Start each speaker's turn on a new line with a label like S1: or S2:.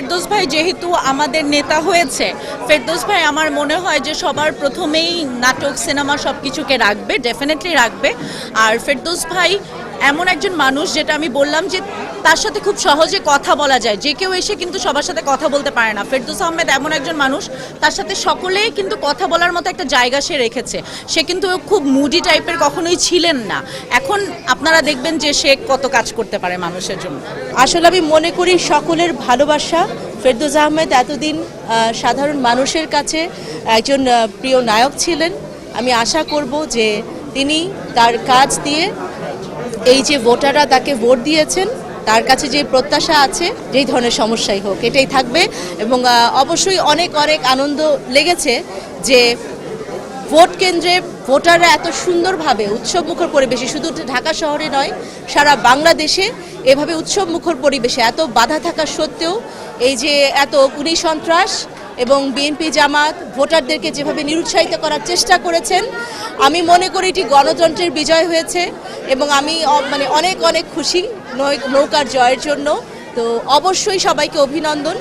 S1: ফেরদৌস ভাই যেহেতু আমাদের নেতা হয়েছে, ফেরদৌস ভাই আমার মনে হয় যে সবার প্রথমেই নাটক, সিনেমা সব কিছুকে রাখবে ডেফিনেটলি রাখবে। আর ফেরদৌস ভাই এমন একজন মানুষ যেটা আমি বললাম যে তার সাথে খুব সহজে কথা বলা যায়। যে কেউ এসে কিন্তু সবার সাথে কথা বলতে পারে না। ফেরদৌস আহমেদ এমন একজন মানুষ, তার সাথে সকলেই কিন্তু কথা বলার মতো একটা জায়গা সে রেখেছে। সে কিন্তু খুব মুডি টাইপের কখনোই ছিলেন না। এখন আপনারা দেখবেন যে সে কত কাজ করতে পারে মানুষের জন্য।
S2: আসলে আমি মনে করি সকলের ভালোবাসা ফেরদৌস আহমেদ এতদিন সাধারণ মানুষের কাছে একজন প্রিয় নায়ক ছিলেন। আমি আশা করব যে তিনি তার কাজ দিয়ে এই যে ভোটাররা তাকে ভোট দিয়েছেন, তার কাছে যে প্রত্যাশা আছে, যেই ধরনের সমস্যাই হোক, এটাই থাকবে। এবং অবশ্যই অনেক অনেক আনন্দ লেগেছে যে ভোট কেন্দ্রে ভোটাররা এত সুন্দরভাবে উৎসব মুখর পরিবেশে, শুধু ঢাকা শহরে নয়, সারা বাংলাদেশে এভাবে উৎসব মুখর পরিবেশে এত বাধা থাকা সত্ত্বেও এই যে এত গুণী সন্ত্রাস এবং বিএনপি জামাত ভোটারদেরকে যেভাবে নিরুৎসাহিত করার চেষ্টা করেছেন, আমি মনে করি এটি গণতন্ত্রের বিজয় হয়েছে এবং আমি মানে অনেক অনেক খুশি নৌকার জয়ের জন্য। তো অবশ্যই সবাইকে অভিনন্দন।